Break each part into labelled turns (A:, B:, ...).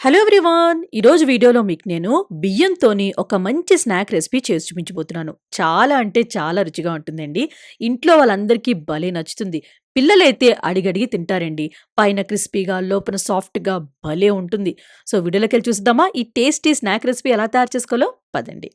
A: Hello everyone ఈరోజు వీడియోలో మీకు నేను బియ్యంతోని ఒక మంచి స్నాక్ రెసిపీ చేసి చూపించబోతున్నాను. చాలా అంటే చాలా రుచిగా ఉంటుందండి. ఇంట్లో వాళ్ళందరికీ భలే నచ్చుతుంది. పిల్లలైతే అడిగడిగి తింటారండి. పైన క్రిస్పీగా లోపల సాఫ్ట్గా భలే ఉంటుంది. సో వీడియోలోకి వెళ్ళి చూద్దామా ఈ టేస్టీ స్నాక్ రెసిపీ ఎలా తయారు చేసుకోవాలో పదండి.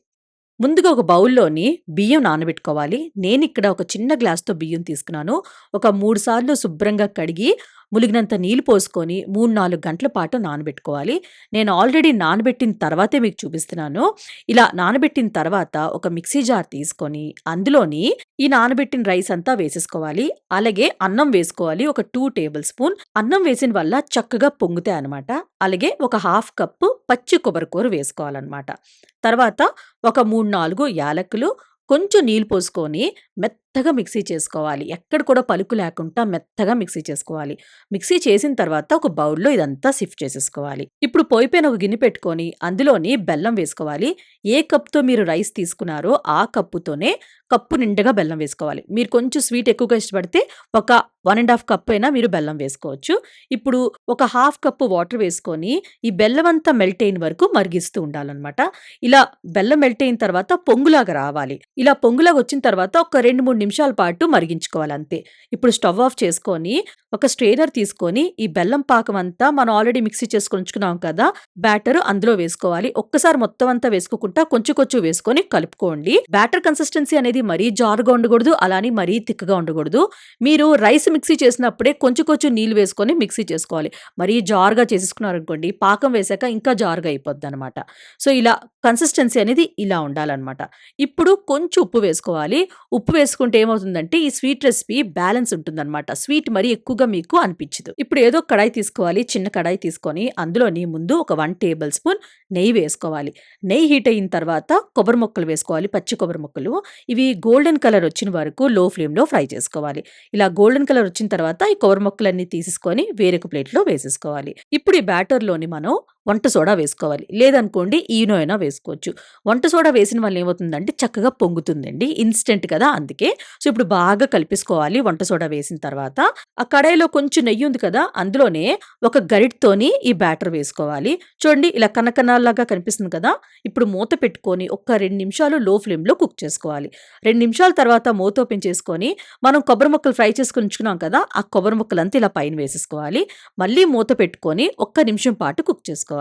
A: ముందుగా ఒక బౌల్లోని బియ్యం నానబెట్టుకోవాలి. నేను ఇక్కడ ఒక చిన్న గ్లాస్తో బియ్యం తీసుకున్నాను. ఒక మూడు సార్లు శుభ్రంగా కడిగి ములిగినంత నీళ్ళు పోసుకొని మూడు నాలుగు గంటల పాటు నానబెట్టుకోవాలి. నేను ఆల్రెడీ నానబెట్టిన తర్వాతే మీకు చూపిస్తున్నాను. ఇలా నానబెట్టిన తర్వాత ఒక మిక్సీ జార్ తీసుకొని అందులోని ఈ నానబెట్టిన రైస్ అంతా వేసేసుకోవాలి. అలాగే అన్నం వేసుకోవాలి. ఒక టూ టేబుల్ స్పూన్. అన్నం వేసిన వల్ల చక్కగా పొంగుతాయి అనమాట అలాగే ఒక హాఫ్ కప్పు పచ్చి కొబ్బరికూర వేసుకోవాలన్నమాట. తర్వాత ఒక మూడు నాలుగు యాలకులు కొంచెం నీళ్ళు పోసుకొని మెత్త మెత్తగా మిక్సీ చేసుకోవాలి. ఎక్కడ కూడా పలుకు లేకుండా మెత్తగా మిక్సీ చేసుకోవాలి. మిక్సీ చేసిన తర్వాత ఒక బౌల్లో ఇదంతా సిఫ్ట్ చేసేసుకోవాలి. ఇప్పుడు పొయ్యి పైన ఒక గిన్నె పెట్టుకొని అందులోని బెల్లం వేసుకోవాలి. ఏ కప్తో మీరు రైస్ తీసుకున్నారో ఆ కప్పుతోనే కప్పు నిండుగా బెల్లం వేసుకోవాలి. మీరు కొంచెం స్వీట్ ఎక్కువగా ఇష్టపడితే ఒక వన్ అండ్ హాఫ్ కప్ అయినా మీరు బెల్లం వేసుకోవచ్చు. ఇప్పుడు ఒక హాఫ్ కప్పు వాటర్ వేసుకొని ఈ బెల్లం అంతా మెల్ట్ అయిన వరకు మరిగిస్తూ ఉండాలన్నమాట. ఇలా బెల్లం మెల్ట్ అయిన తర్వాత పొంగులాగా రావాలి. ఇలా పొంగులాగా వచ్చిన తర్వాత ఒక రెండు మూడు నిమిషాల పాటు మరిగించుకోవాలి అంతే ఇప్పుడు స్టవ్ ఆఫ్ చేసుకొని ఒక స్ట్రెయినర్ తీసుకొని ఈ బెల్లం పాకం అంతా మనం ఆల్రెడీ మిక్సీ చేసుకొని కదా బ్యాటర్ అందులో వేసుకోవాలి. ఒక్కసారి మొత్తం అంతా వేసుకోకుండా కొంచెం కొంచెం వేసుకొని కలుపుకోండి. బ్యాటర్ కన్సిస్టెన్సీ అనేది మరీ జారుగా ఉండకూడదు అలానే మరీ థిక్గా ఉండకూడదు. మీరు రైస్ మిక్సీ చేసినప్పుడే కొంచెం కొంచెం నీళ్ళు వేసుకొని మిక్సీ చేసుకోవాలి. మరీ జారుగా చేసేసుకున్నారనుకోండి పాకం వేసాక ఇంకా జారుగా అయిపోద్ది అనమాట సో ఇలా కన్సిస్టెన్సీ అనేది ఇలా ఉండాలన్నమాట. ఇప్పుడు కొంచెం ఉప్పు వేసుకోవాలి. ఉప్పు వేసుకుంటే ఏమవుతుందంటే ఈ స్వీట్ రెసిపీ బ్యాలెన్స్ ఉంటుందన్నమాట. స్వీట్ మరీ ఎక్కువగా మీకు అనిపించదు. ఇప్పుడు ఏదో కడాయి తీసుకోవాలి చిన్న కడాయి తీసుకొని అందులోని ముందు ఒక వన్ టేబుల్ స్పూన్ నెయ్యి వేసుకోవాలి. నెయ్యి హీట్ అయిన తర్వాత కొబ్బరి ముక్కలు వేసుకోవాలి పచ్చి కొబ్బరి ముక్కలు. ఇవి గోల్డెన్ కలర్ వచ్చిన వరకు లో ఫ్లేమ్లో ఫ్రై చేసుకోవాలి. ఇలా గోల్డెన్ కలర్ వచ్చిన తర్వాత ఈ కొబ్బరి ముక్కలన్నీ తీసేసుకొని వేరొక ప్లేట్లో వేసేసుకోవాలి. ఇప్పుడు ఈ బ్యాటర్లోని మనం వంట సోడా వేసుకోవాలి. లేదనుకోండి ఈనో అయినా వేసుకోవచ్చు. వంట సోడా వేసిన వల్ల ఏమవుతుందంటే చక్కగా పొంగుతుందండి ఇన్స్టెంట్ కదా అందుకే. సో ఇప్పుడు బాగా కలిపేసుకోవాలి వంట సోడా వేసిన తర్వాత. ఆ కడాయిలో కొంచెం నెయ్యి ఉంది కదా అందులోనే ఒక గరిటతోని ఈ బ్యాటర్ వేసుకోవాలి. చూడండి ఇలా కనకనాల్లాగా కనిపిస్తుంది కదా ఇప్పుడు మూత పెట్టుకొని ఒక్క రెండు నిమిషాలు లో ఫ్లేమ్లో కుక్ చేసుకోవాలి. రెండు నిమిషాల తర్వాత మూత ఓపెన్ చేసుకొని మనం కొబ్బరి ముక్కలు ఫ్రై చేసుకుని ఉంచుకున్నాం కదా ఆ కొబ్బరి ముక్కలంతా ఇలా పైన వేసేసుకోవాలి. మళ్ళీ మూత పెట్టుకొని ఒక్క నిమిషం పాటు కుక్ చేసుకోవాలి.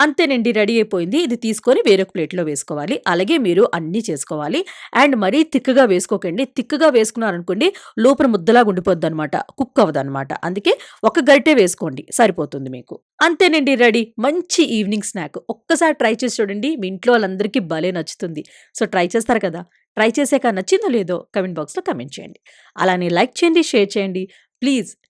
A: అంతేనండి రెడీ అయిపోయింది. ఇది తీసుకొని వేరొక ప్లేట్లో వేసుకోవాలి. అలాగే మీరు అన్నీ చేసుకోవాలి. అండ్ మరీ తిక్కగా వేసుకోకండి. తిక్కగా వేసుకున్నారనుకోండి లోపల ముద్దలాగా ఉండిపోద్ది అనమాట కుక్ అవ్వదు అనమాట అందుకే ఒక గరిటె వేసుకోండి. సరిపోతుంది మీకు. అంతేనండి రెడీ. మంచి ఈవినింగ్ స్నాక్. ఒక్కసారి ట్రై చేసి చూడండి. మీ ఇంట్లో వాళ్ళందరికీ భలే నచ్చుతుంది. సో ట్రై చేస్తారు కదా? ట్రై చేసాక నచ్చిందో లేదో కమెంట్ బాక్స్లో కమెంట్ చేయండి. అలానే లైక్ చేయండి షేర్ చేయండి. ప్లీజ్